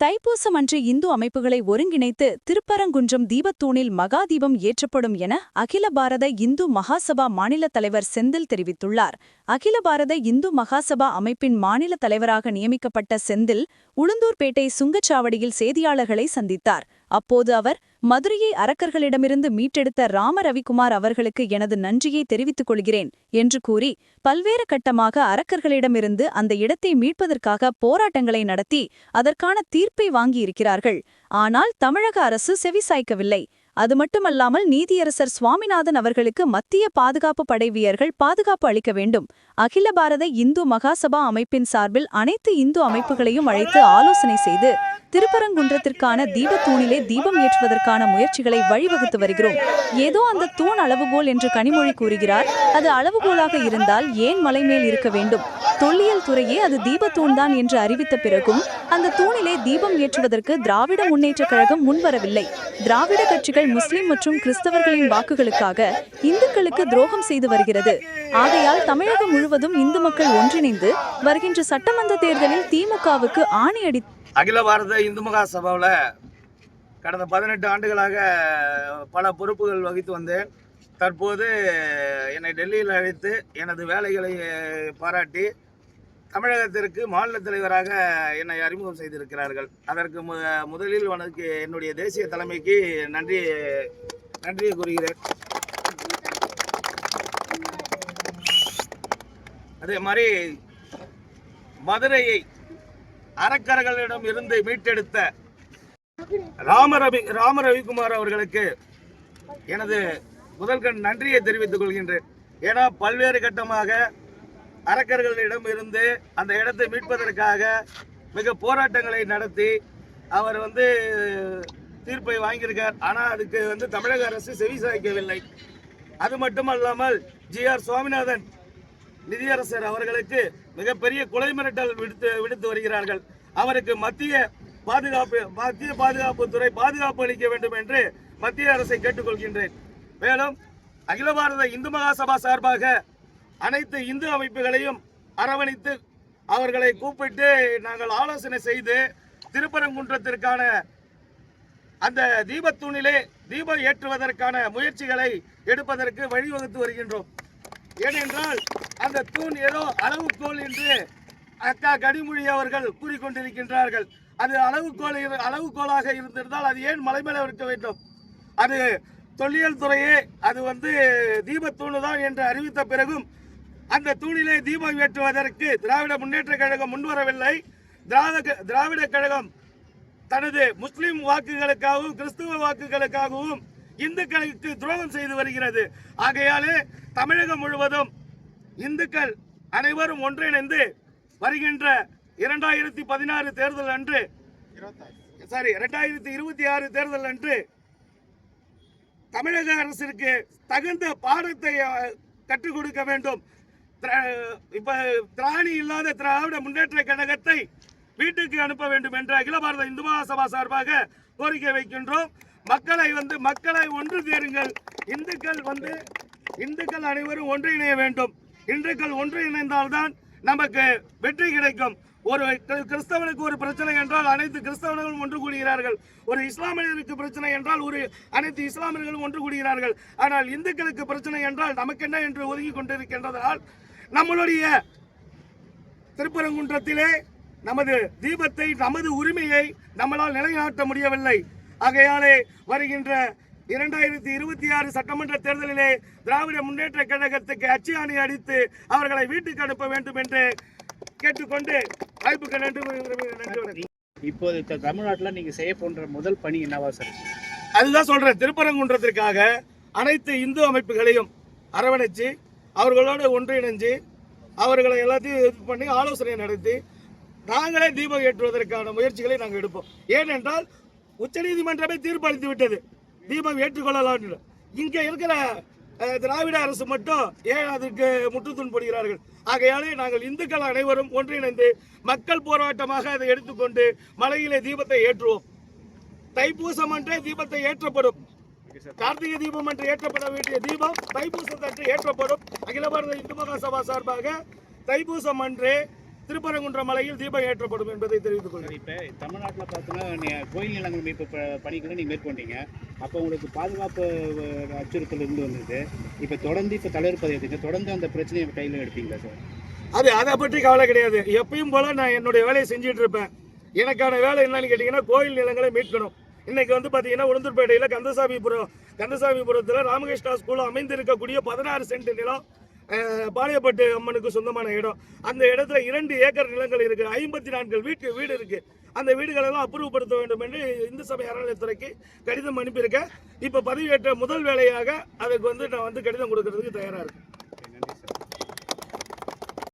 தைப்பூசம் அன்று இந்து அமைப்புகளை ஒருங்கிணைத்து திருப்பரங்குன்றம் தீபத்தூணில் மகா தீபம் ஏற்றப்படும் என அகில பாரத இந்து மகாசபா மாநில தலைவர் செந்தில் தெரிவித்துள்ளார். அகில பாரத இந்து மகாசபா அமைப்பின் மாநில தலைவராக நியமிக்கப்பட்ட செந்தில் உளுந்தூர்பேட்டை சுங்கச்சாவடியில் செய்தியாளர்களை சந்தித்தார். அப்போது அவர் மதுரையை அரக்கர்களிடமிருந்து மீட்டெடுத்த ராம ரவிக்குமார் அவர்களுக்கு எனது நன்றியை தெரிவித்துக் கொள்கிறேன் என்று கூறி பல்வேறு கட்டமாக அரக்கர்களிடமிருந்து அந்த இடத்தை மீட்பதற்காக போராட்டங்களை நடத்தி அதற்கான தீர்ப்பை வாங்கியிருக்கிறார்கள். ஆனால் தமிழக அரசு செவிசாய்க்கவில்லை அது மட்டுமல்லாமல் நீதியரசர் சுவாமிநாதன் அவர்களுக்கு மத்திய பாதுகாப்பு படை வீரர்கள் பாதுகாப்பு அளிக்க வேண்டும். அகில பாரத இந்து மகாசபா அமைப்பின் சார்பில் அனைத்து இந்து அமைப்புகளையும் அழைத்து ஆலோசனை செய்து திருப்பரங்குன்றத்திற்கான தீபத்தூணிலே தீபம் ஏற்றுவதற்கான முயற்சிகளை வழிவகுத்து வருகிறோம். ஏதோ அந்த தூண் அளவுகோல் என்று கனிமொழி கூறுகிறார். அது அளவுகோலாக இருந்தால் ஏன் மலை மேல் இருக்க வேண்டும்? தொல்லியல் துறையே அது தீபத்தூண்தான் என்று அறிவித்த பிறகும் அந்த தூணிலே தீபம் ஏற்றுவதற்கு திராவிட முன்னேற்ற கழகம் முன்வரவில்லை. திராவிட கட்சிகள் முஸ்லிம் மற்றும் கிறிஸ்தவர்களின் வாக்குகளுக்காக இந்துக்களுக்கு துரோகம் செய்து வருகிறது. ஆகையால் தமிழகம் முழுவதும் இந்து மக்கள் ஒன்றிணைந்து வருகின்ற சட்டமன்ற தேர்தலில் திமுகவுக்கு ஆணையடி அகில பாரத இந்து மகா சபாவில் கடந்த பதினெட்டு ஆண்டுகளாக பல பொறுப்புகள் வகித்து வந்தேன். தற்போது என்னை டெல்லியில் அழைத்து எனது வேலைகளை பாராட்டி தமிழகத்திற்கு மாநில தலைவராக என்னை அறிமுகம் செய்திருக்கிறார்கள். அதற்கு மு முதலில் உனக்கு என்னுடைய தேசிய தலைமைக்கு நன்றி நன்றியை கூறுகிறேன். அதே மாதிரி மதுரையை அரக்கர்களிடம் இருந்து மீட்டெடுத்த ராம ரவி ராம ரவிக்குமார் அவர்களுக்கு எனது முதல்கண் நன்றியை தெரிவித்துக் கொள்கின்றேன். ஏன்னா பல்வேறு கட்டமாக அரக்கர்களிடம் இருந்து அந்த இடத்தை மீட்பதற்காக மிக போராட்டங்களை நடத்தி அவர் வந்து தீர்ப்பை வாங்கியிருக்கார். ஆனால் அதுக்கு வந்து தமிழக அரசு செவி சாய்க்கவில்லை. அது மட்டுமல்லாமல் ஜி ஆர் சுவாமிநாதன் நிதியரசர் அவர்களுக்கு மிகப்பெரிய கொலை மிரட்டல் விடுத்து விடுத்து வருகிறார்கள். அவருக்கு மத்திய பாதுகாப்பு மத்திய பாதுகாப்புத்துறை பாதுகாப்பு அளிக்க வேண்டும் என்று மத்திய அரசை கேட்டுக்கொள்கின்றேன். மேலும் அகில பாரத இந்து மகாசபா சார்பாக அனைத்து இந்து அமைப்புகளையும் அரவணைத்து அவர்களை கூப்பிட்டு நாங்கள் ஆலோசனை செய்து திருப்பரங்குன்றத்திற்கான அந்த தீபத்தூணிலே தீபம் ஏற்றுவதற்கான முயற்சிகளை எடுப்பதற்கு வழிவகுத்து வருகின்றோம். ஏனென்றால் அந்த தூண் ஏதோ அளவுகோல் என்று அக்கா கனிமொழி அவர்கள் கூறிக்கொண்டிருக்கின்றார்கள். அது அளவுகோல் இரு- அளவுகோலாக இருந்திருந்தால் அது ஏன் மலை மேலே இருக்க வேண்டும்? அது தொல்லியல் துறையே அது வந்து தீபத்தூணு தான் என்று அறிவித்த பிறகும் அந்த தூணிலே தீபம் ஏற்றுவதற்கு திராவிட முன்னேற்ற கழகம் முன்வரவில்லை திராவிட திராவிட கழகம் தனது முஸ்லிம் வாக்குகளுக்காகவும் கிறிஸ்துவ வாக்குகளுக்காகவும் இந்துக்களுக்கு துரோகம் செய்து வருகிறது. ஆகையாலே தமிழகம் முழுவதும் இந்துக்கள் அனைவரும் ஒன்றிணைந்து வருகின்ற இரண்டாயிரத்தி பதினாறு தேர்தல் அன்று சாரி இரண்டாயிரத்தி இருபத்தி ஆறு தேர்தல் அன்று தமிழக அரசிற்கு தகுந்த பாடத்தை கற்றுக் கொடுக்க வேண்டும். திரா- இப்ப திராணி இல்லாத திராவிட முன்னேற்ற கழகத்தை வீட்டுக்கு அனுப்ப வேண்டும் என்ற அகில பாரத இந்து மகாசபா சார்பாக கோரிக்கை வைக்கின்றோம். மக்களை வந்து மக்களை ஒன்று சேருங்கள். இந்துக்கள் வந்து இந்துக்கள் அனைவரும் ஒன்றிணைய வேண்டும். இந்துக்கள் ஒன்று இணைந்தால்தான் நமக்கு வெற்றி கிடைக்கும். ஒரு கிறிஸ்தவனுக்கு கிறிஸ்தவனுக்கு ஒரு பிரச்சனை என்றால் அனைத்து கிறிஸ்தவர்களும் ஒன்று கூடுகிறார்கள். ஒரு இஸ்லாமியர்களுக்கு பிரச்சனை என்றால் ஒரு அனைத்து இஸ்லாமியர்களும் ஒன்று கூடுகிறார்கள். ஆனால் இந்துக்களுக்கு பிரச்சனை என்றால் நமக்கென்ன என்று ஒதுங்கி கொண்டிருக்கின்றதால் நம்மளுடைய திருப்பரங்குன்றத்திலே நமது தீபத்தை நமது உரிமையை நம்மளால் நிலைநாட்ட முடியவில்லை. ஆகையாலே வருகின்ற இரண்டாயிரத்தி இருபத்தி ஆறு சட்டமன்ற தேர்தலிலே திராவிட முன்னேற்ற கழகத்துக்கு அச்சு அணி அடித்து அவர்களை வீட்டுக்கு அனுப்ப வேண்டும் என்று கேட்டுக்கொண்டு வாய்ப்புக்கு நன்றி. இப்போது தமிழ்நாட்டுல நீங்க செய்ய போன்ற முதல் பணி என்னவா சார்? அதுதான் சொல்றேன். திருப்பரங்குன்றத்திற்காக அனைத்து இந்து அமைப்புகளையும் அரவணைச்சு அவர்களோடு ஒன்றிணைஞ்சு அவர்களை எல்லாத்தையும் இது பண்ணி ஆலோசனை நடத்தி நாங்களே தீபம் ஏற்றுவதற்கான முயற்சிகளை நாங்கள் எடுப்போம். ஏனென்றால் உச்சநீதிமன்றமே தீர்ப்பளித்து விட்டது தீபம் ஏற்றுக்கொள்ளலாம் இங்கே இருக்கிற திராவிட அரசு மட்டும் ஏன் அதற்கு முற்றுத்துண் போடுகிறார்கள் ஆகையாலே நாங்கள் இந்துக்கள் அனைவரும் ஒன்றிணைந்து மக்கள் போராட்டமாக அதை எடுத்துக்கொண்டு மலையிலே தீபத்தை ஏற்றுவோம். தைப்பூசம் அன்றே தீபத்தை ஏற்றப்படும். கார்த்திகை தீபம் என்று ஏற்றப்பட வேண்டிய தீபம் தைப்பூசத்தன்று ஏற்றப்படும். அகில பாரத இந்து மகா சபா சார்பாக தைப்பூசம் அன்றே திருப்பரங்குன்ற மலையில் தீபம் ஏற்றப்படும் என்பதை தெரிவித்துக் கொள்கிறேன். இப்போ தமிழ்நாட்டில் பார்த்தோன்னா நீ கோயில் நிலங்கள் மீட்பு பணிகளை நீங்கள் மேற்கொண்டீங்க. அப்போ உங்களுக்கு பாதுகாப்பு அச்சுறுத்தல் இருந்து வந்தது. இப்போ தொடர்ந்து இப்போ தலைவர் பதவி எடுத்தீங்க. தொடர்ந்து அந்த பிரச்சனையை கையில் எடுப்பீங்களா சார்? அது அதை பற்றி கவலை கிடையாது. எப்பயும் போல நான் என்னுடைய வேலையை செஞ்சுட்டு இருப்பேன். எனக்கான வேலை என்னன்னு கேட்டிங்கன்னா கோயில் நிலங்களை மீட்கணும். இன்னைக்கு வந்து பார்த்தீங்கன்னா உளுந்தூர்பேட்டையில் கந்தசாமிபுரம் கந்தசாமிபுரத்தில் ராமகிருஷ்ணா ஸ்கூல் அமைந்திருக்கக்கூடிய பதினாறு சென்ட் நிலம் பாளையப்பட்டு அம்மனுக்கு சொந்தமான இடம். அந்த இடத்துல இரண்டு ஏக்கர் நிலங்கள் இருக்கு. ஐம்பத்தி நான்கு வீட்டு வீடு இருக்கு. அந்த வீடுகளெல்லாம் அப்புறப்படுத்த வேண்டும் என்று இந்து சபை அறநிலையத்துறைக்கு கடிதம் அனுப்பியிருக்கேன். இப்போ பதவியேற்ற முதல் வேலையாக அதுக்கு வந்து நான் வந்து கடிதம் கொடுக்கறதுக்கு தயாராக இருக்கேன்.